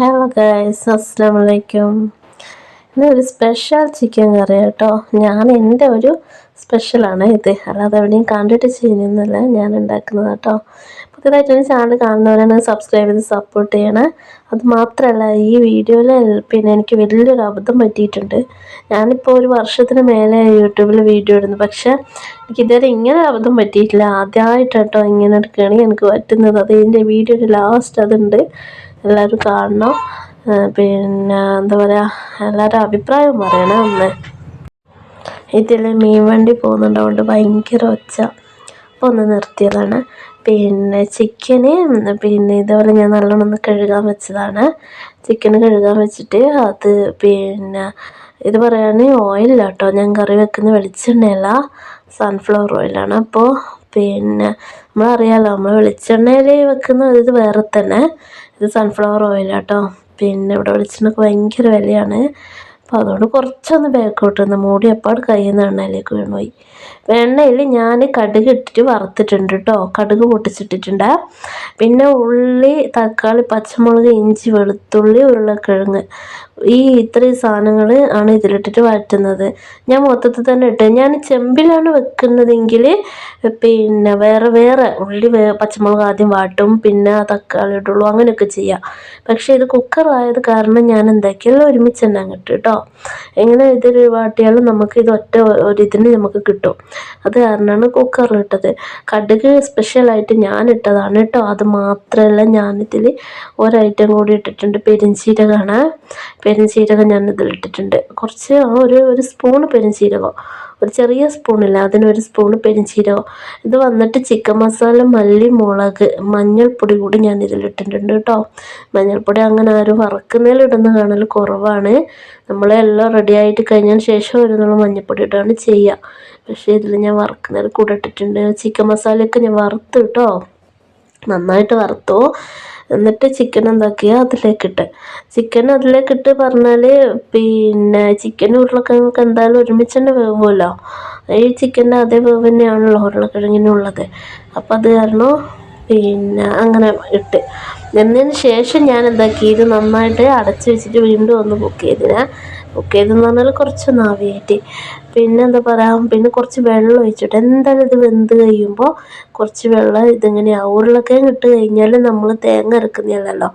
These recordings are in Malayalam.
ഹലോ ഗൈസ് അസ്സാം വലൈക്കും ഇന്ന് ഒരു സ്പെഷ്യൽ ചിക്കൻ കറി കേട്ടോ ഞാൻ എന്റെ ഒരു സ്പെഷ്യലാണ് ഇത്. അല്ലാതെ എവിടെയും കണ്ടിട്ട് ചെയ്യുന്നില്ല ഞാൻ ഉണ്ടാക്കുന്നത് കേട്ടോ പുതിയതായിട്ട് എന്റെ ചാനൽ കാണുന്നവരാണ് സബ്സ്ക്രൈബ് ചെയ്ത് സപ്പോർട്ട് ചെയ്യണേ. അത് മാത്രമല്ല ഈ വീഡിയോയിൽ പിന്നെ എനിക്ക് വലിയൊരു അബദ്ധം പറ്റിയിട്ടുണ്ട്. ഞാനിപ്പോൾ ഒരു വർഷത്തിന് മേലെ യൂട്യൂബിൽ വീഡിയോ ഇടുന്നു. പക്ഷേ എനിക്ക് ഇതുവരെ ഇങ്ങനെ അബദ്ധം പറ്റിയിട്ടില്ല. ആദ്യമായിട്ട് ഇങ്ങനെ എടുക്കുകയാണെങ്കിൽ എനിക്ക് പറ്റുന്നത്. അത് ഇതിന്റെ വീഡിയോയുടെ ലാസ്റ്റ് അതുണ്ട്. എല്ലാവരും കാണണം. പിന്നെ എന്താ പറയുക എല്ലാവരും അഭിപ്രായം പറയണേ ഒന്ന് ഇതിൽ മീൻ വണ്ടി പോകുന്നുണ്ടോണ്ട് ഭയങ്കര ഒച്ച. അപ്പോൾ ഒന്ന് നിർത്തിയതാണ്. പിന്നെ ചിക്കന് പിന്നെ ഇതേപോലെ ഞാൻ നല്ലോണം ഒന്ന് കഴുകാൻ വെച്ചതാണ്. ചിക്കൻ കഴുകാൻ വെച്ചിട്ട് അത് പിന്നെ ഇത് പറയാൻ ഓയിലില്ല കേട്ടോ ഞാൻ കറി വെക്കുന്ന വെളിച്ചെണ്ണയല്ല സൺഫ്ലവർ ഓയിലാണ് അപ്പോൾ പിന്നെ നമ്മളറിയാലോ നമ്മൾ വെളിച്ചെണ്ണയിൽ വെക്കുന്ന ഇത് വേറെ തന്നെ. ഇത് സൺഫ്ലവർ ഓയിലാട്ടോ പിന്നെ ഇവിടെ വെളിച്ചെണ്ണക്ക് ഭയങ്കര വിലയാണ്. അപ്പോൾ അതുകൊണ്ട് കുറച്ചൊന്ന് ബാക്കോട്ട് നിന്ന് മൂടി എപ്പാട് കയ്യിൽ നിന്ന് എണ്ണയിലേക്ക് വീണുപോയി എണ്ണയിൽ ഞാൻ കടുക് ഇട്ടിട്ട് വറുത്തിട്ടുണ്ട് കേട്ടോ കടുക് പൊട്ടിച്ചിട്ടിട്ടുണ്ട്. പിന്നെ ഉള്ളി തക്കാളി പച്ചമുളക് ഇഞ്ചി വെളുത്തുള്ളി ഉരുളക്കിഴങ്ങ് ഈ ഇത്രയും സാധനങ്ങൾ ആണ് ഇതിലിട്ടിട്ട് വഴറ്റുന്നത്. ഞാൻ മൊത്തത്തിൽ തന്നെ ഇട്ട്. ഞാൻ ചെമ്പിലാണ് വെക്കുന്നതെങ്കിൽ പിന്നെ വേറെ വേറെ ഉള്ളി വേ പച്ചമുളക് ആദ്യം വാട്ടും പിന്നെ തക്കാളി ഇട്ടുള്ളൂ അങ്ങനെയൊക്കെ ചെയ്യാം. പക്ഷേ ഇത് കുക്കറായത് കാരണം ഞാൻ എന്താക്കിയാലും ഒരുമിച്ച് തന്നെ അങ്ങ് കേട്ടോ എങ്ങനെ ഇതിൽ വാട്ടിയാലും നമുക്ക് ഇത് ഒറ്റ ഒരിതിന് നമുക്ക് കിട്ടും. അത് കാരണമാണ് കുക്കറിലിട്ടത് കടുക് സ്പെഷ്യലായിട്ട് ഞാൻ ഇട്ടതാണ് കേട്ടോ അത് മാത്രമല്ല ഞാനിതിൽ ഒരൈറ്റം കൂടി ഇട്ടിട്ടുണ്ട്. പെരിഞ്ചീരകമാണ്. പെരുംജീരകം ഞാൻ ഇതിലിട്ടിട്ടുണ്ട് കുറച്ച് ഒരു ഒരു സ്പൂണ് പെരുംജീരകം. ഒരു ചെറിയ സ്പൂണില്ല അതിനൊരു സ്പൂണ് പെരുംജീരകം. ഇത് വന്നിട്ട് ചിക്കൻ മസാല മല്ലി മുളക് മഞ്ഞൾപ്പൊടി കൂടി ഞാൻ ഇതിലിട്ടിട്ടുണ്ട് കേട്ടോ മഞ്ഞൾപ്പൊടി അങ്ങനെ ആരും വറക്കുന്നതിലിടുന്ന കാണൽ കുറവാണ്. നമ്മളെല്ലാം റെഡി ആയിട്ട് കഴിഞ്ഞതിന് ശേഷം ഒരു നമ്മൾ മഞ്ഞൾപ്പൊടി ഇട്ടാണ് ചെയ്യുക പക്ഷേ ഇതിൽ ഞാൻ വറക്കുന്നതിൽ കൂടെ ഇട്ടിട്ടുണ്ട്. ചിക്കൻ മസാലയൊക്കെ ഞാൻ വറുത്ത് കേട്ടോ നന്നായിട്ട് വറുത്തു. എന്നിട്ട് ചിക്കൻ എന്താക്കിയ? അതിലേക്കിട്ട്. ചിക്കൻ അതിലേക്കിട്ട് പറഞ്ഞാൽ പിന്നെ ചിക്കൻ ഉരുളക്കിഴങ്ങൊക്കെ എന്തായാലും ഒരുമിച്ച് തന്നെ വേവുമല്ലോ. ഈ ചിക്കന്റെ അതേ വേവ് തന്നെയാണല്ലോ ഉരുളക്കിഴങ്ങിനുള്ളത് അപ്പം അത് കാരണം പിന്നെ അങ്ങനെ ഇട്ട്. എന്നതിന് ശേഷം ഞാൻ എന്താക്കി ഇത് നന്നായിട്ട് അടച്ച് വെച്ചിട്ട് വീണ്ടും ഒന്ന് കുക്ക് ചെയ്തിന്. കുക്ക് ചെയ്തെന്ന് പറഞ്ഞാൽ കുറച്ചൊന്ന് ആവിയായിട്ട് പിന്നെ എന്താ പറയുക പിന്നെ കുറച്ച് വെള്ളം ഒഴിച്ചിട്ട് എന്തായാലും ഇത് വെന്ത് കഴിയുമ്പോൾ കുറച്ച് വെള്ളം ഇതിങ്ങനെ ഉരുളക്കിഴങ്ങ് ഇട്ട് കഴിഞ്ഞാൽ നമ്മൾ തേങ്ങ ഇറക്കുന്നില്ലല്ലോ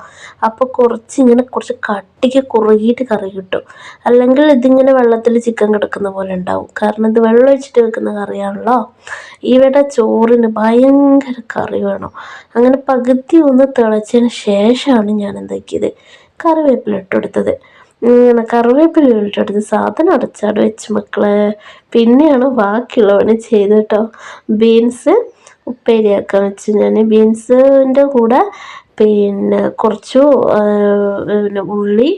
അപ്പോൾ കുറച്ച് ഇങ്ങനെ കുറച്ച് കട്ടിക്ക് കുറുകിയിട്ട് കറി കിട്ടും. അല്ലെങ്കിൽ ഇതിങ്ങനെ വെള്ളത്തിൽ ചിക്കൻ കിടക്കുന്ന പോലെ ഉണ്ടാവും. കാരണം ഇത് വെള്ളം ഒഴിച്ചിട്ട് വെക്കുന്ന കറിയാണല്ലോ. ഇവിടെ ചോറിന് ഭയങ്കര കറി വേണം. അങ്ങനെ പകുതി ഒന്ന് തിളച്ചതിന് ശേഷമാണ് ഞാൻ എന്താക്കിയത് കറിവേപ്പില ഇട്ടെടുത്തത് ഇങ്ങനെ കറിവേപ്പില ഇട്ടെടുത്ത് സാധനം അടച്ചാട് വെച്ച് മക്കളെ. പിന്നെയാണ് ബാക്കിയുള്ളവന് ചെയ്ത് കേട്ടോ ബീൻസ് ഉപ്പേരിയാക്കാൻ വെച്ച് ഞാൻ ബീൻസിന്റെ കൂടെ പിന്നെ കുറച്ചു പിന്നെ ഉള്ളി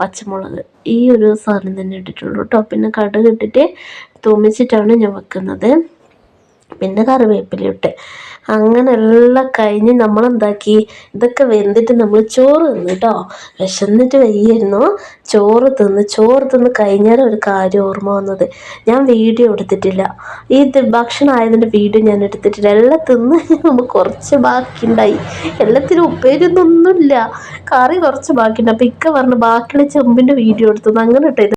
പച്ചമുളക് ഈ ഒരു സാധനം തന്നെ ഇട്ടിട്ടുള്ളൂ കേട്ടോ. പിന്നെ കടുക് ഇട്ടിട്ട് തുമ്മിച്ചിട്ടാണ് ഞാൻ വെക്കുന്നത്. പിന്നെ കറിവേപ്പിലിട്ട്. അങ്ങനെ എല്ലാം കഴിഞ്ഞ് നമ്മൾ എന്താക്കി ഇതൊക്കെ വെന്തിട്ട് നമ്മൾ ചോറ് തിന്നു കേട്ടോ വിശന്നിട്ട് വയ്യായിരുന്നു. ചോറ് തിന്ന് ചോറ് തിന്ന് കഴിഞ്ഞാൽ ഒരു കാര്യം ഓർമ്മ വന്നത്. ഞാൻ വീഡിയോ എടുത്തിട്ടില്ല. ഈ ഭക്ഷണം ആയതിന്റെ വീഡിയോ ഞാൻ എടുത്തിട്ടില്ല. എല്ലാം തിന്ന് നമുക്ക് കുറച്ച് ബാക്കിയുണ്ടായി. എല്ലാത്തിനും ഉപ്പേരിയൊന്നൊന്നുമില്ല കറി കുറച്ച് ബാക്കിയുണ്ട്. അപ്പം ഇക്ക പറഞ്ഞു ബാക്കിയുള്ള ചെമ്പിന്റെ വീഡിയോ എടുത്തു. അങ്ങനെ കേട്ടോ